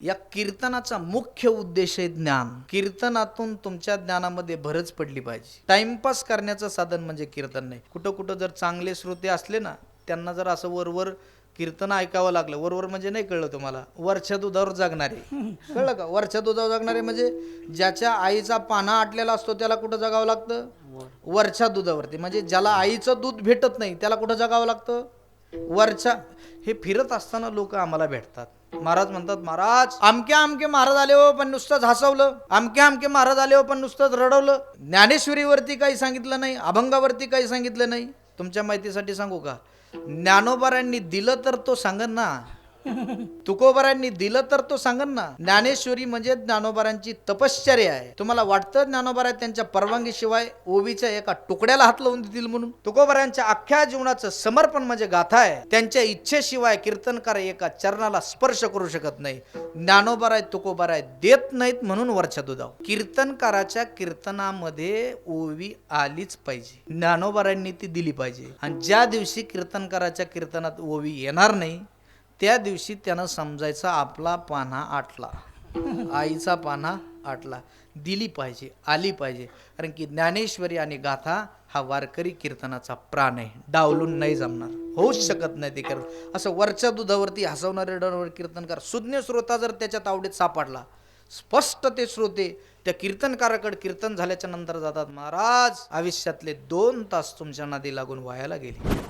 या कीर्तनाचा मुख्य उद्देश आहे ज्ञान. कीर्तनातून तुमच्या ज्ञानामध्ये भरच पडली पाहिजे. टाइमपास करण्याचं साधन म्हणजे कीर्तन नाही. कुठं कुठं जर चांगले श्रोते असले ना त्यांना जर असं वरवर कीर्तन ऐकावं लागलं वरवर म्हणजे नाही कळलं तुम्हाला वरच्या दुधावर जगणारे. कळलं का? वरच्या दुधावर जगणारे म्हणजे ज्याच्या आईचा पाना आटलेला असतो त्याला कुठं जगावं लागतं? वरच्या दुधावरती. म्हणजे ज्याला आईचं दूध भेटत नाही त्याला कुठं जगावं लागतं? वरच्या हे फिरत असताना लोक आम्हाला भेटतात. महाराज म्हणतात महाराज अमके अमके महाराज आले हो पण नुसतंच हसवलं. अमके अमके महाराज आले हो पण नुसतंच रडवलं. ज्ञानेश्वरीवरती काही सांगितलं नाही अभंगावरती काही सांगितलं नाही. तुमच्या माहितीसाठी सांगू का? ज्ञानोबारांनी दिलं तर तो सांगन ना. तुकोबारांनी दिलं तर तो सांगन ना. ज्ञानेश्वरी म्हणजे ज्ञानोबारांची तपश्चर्या आहे. तुम्हाला वाटतं ज्ञानोबारा त्यांच्या परवानगीशिवाय ओवीच्या एका तुकड्याला हात लावून देतील म्हणून? तुकोबारांच्या अख्ख्या जीवनाचं समर्पण म्हणजे गाथा आहे. त्यांच्या इच्छेशिवाय कीर्तनकार एका चरणाला स्पर्श करू शकत नाही. ज्ञानोबाराय तुकोबाराय देत नाहीत म्हणून वरच्या दुधाव कीर्तनकाराच्या कीर्तनामध्ये ओवी आलीच पाहिजे. ज्ञानोबारांनी ती दिली पाहिजे. आणि ज्या दिवशी कीर्तनकाराच्या कीर्तनात ओवी येणार नाही त्या दिवशी त्यानं समजायचा आपला पाना आटला. आईचा पाना आटला. दिली पाहिजे आली पाहिजे. कारण की ज्ञानेश्वरी आणि गाथा हा वारकरी कीर्तनाचा प्राण आहे. डावलून नाही जमणार. होऊच शकत नाही ते कीर्तन. असं वरच्या दुधावरती हसवणारे डरवर कीर्तनकार सुज्ञ श्रोता जर त्याच्यात आवडीत सापडला स्पष्ट ते श्रोते त्या कीर्तनकाराकडे कीर्तन झाल्याच्यानंतर जातात महाराज आयुष्यातले दोन तास तुमच्या नादी लागून वायाला गेले.